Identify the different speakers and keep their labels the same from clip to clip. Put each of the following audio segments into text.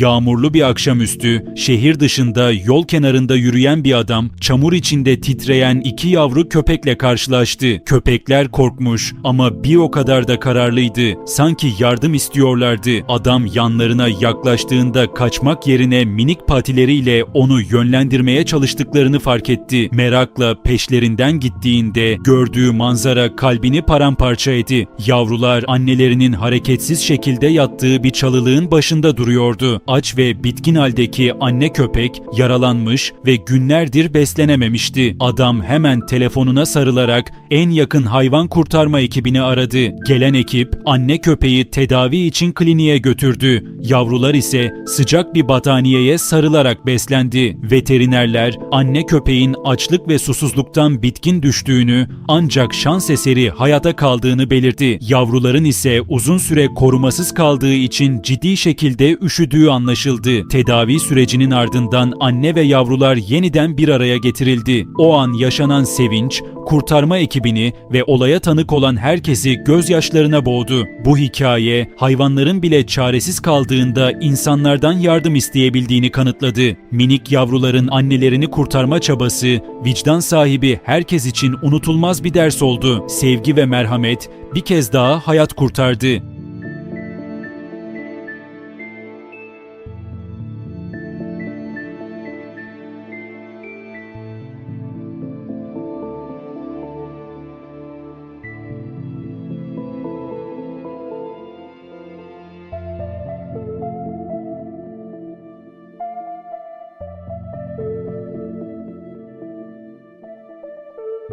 Speaker 1: Yağmurlu bir akşamüstü, şehir dışında yol kenarında yürüyen bir adam, çamur içinde titreyen iki yavru köpekle karşılaştı. Köpekler korkmuş ama bir o kadar da kararlıydı. Sanki yardım istiyorlardı. Adam yanlarına yaklaştığında kaçmak yerine minik patileriyle onu yönlendirmeye çalıştıklarını fark etti. Merakla peşlerinden gittiğinde gördüğü manzara kalbini paramparça etti. Yavrular annelerinin hareketsiz şekilde yattığı bir çalılığın başında duruyordu. Aç ve bitkin haldeki anne köpek yaralanmış ve günlerdir beslenememişti. Adam hemen telefonuna sarılarak en yakın hayvan kurtarma ekibini aradı. Gelen ekip anne köpeği tedavi için kliniğe götürdü. Yavrular ise sıcak bir battaniyeye sarılarak beslendi. Veterinerler anne köpeğin açlık ve susuzluktan bitkin düştüğünü ancak şans eseri hayata kaldığını belirtti. Yavruların ise uzun süre korumasız kaldığı için ciddi şekilde üşüdüğü anlaşıldı. Tedavi sürecinin ardından anne ve yavrular yeniden bir araya getirildi. O an yaşanan sevinç, kurtarma ekibini ve olaya tanık olan herkesi gözyaşlarına boğdu. Bu hikaye hayvanların bile çaresiz kaldığında insanlardan yardım isteyebildiğini kanıtladı. Minik yavruların annelerini kurtarma çabası vicdan sahibi herkes için unutulmaz bir ders oldu. Sevgi ve merhamet bir kez daha hayat kurtardı.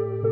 Speaker 1: Thank you.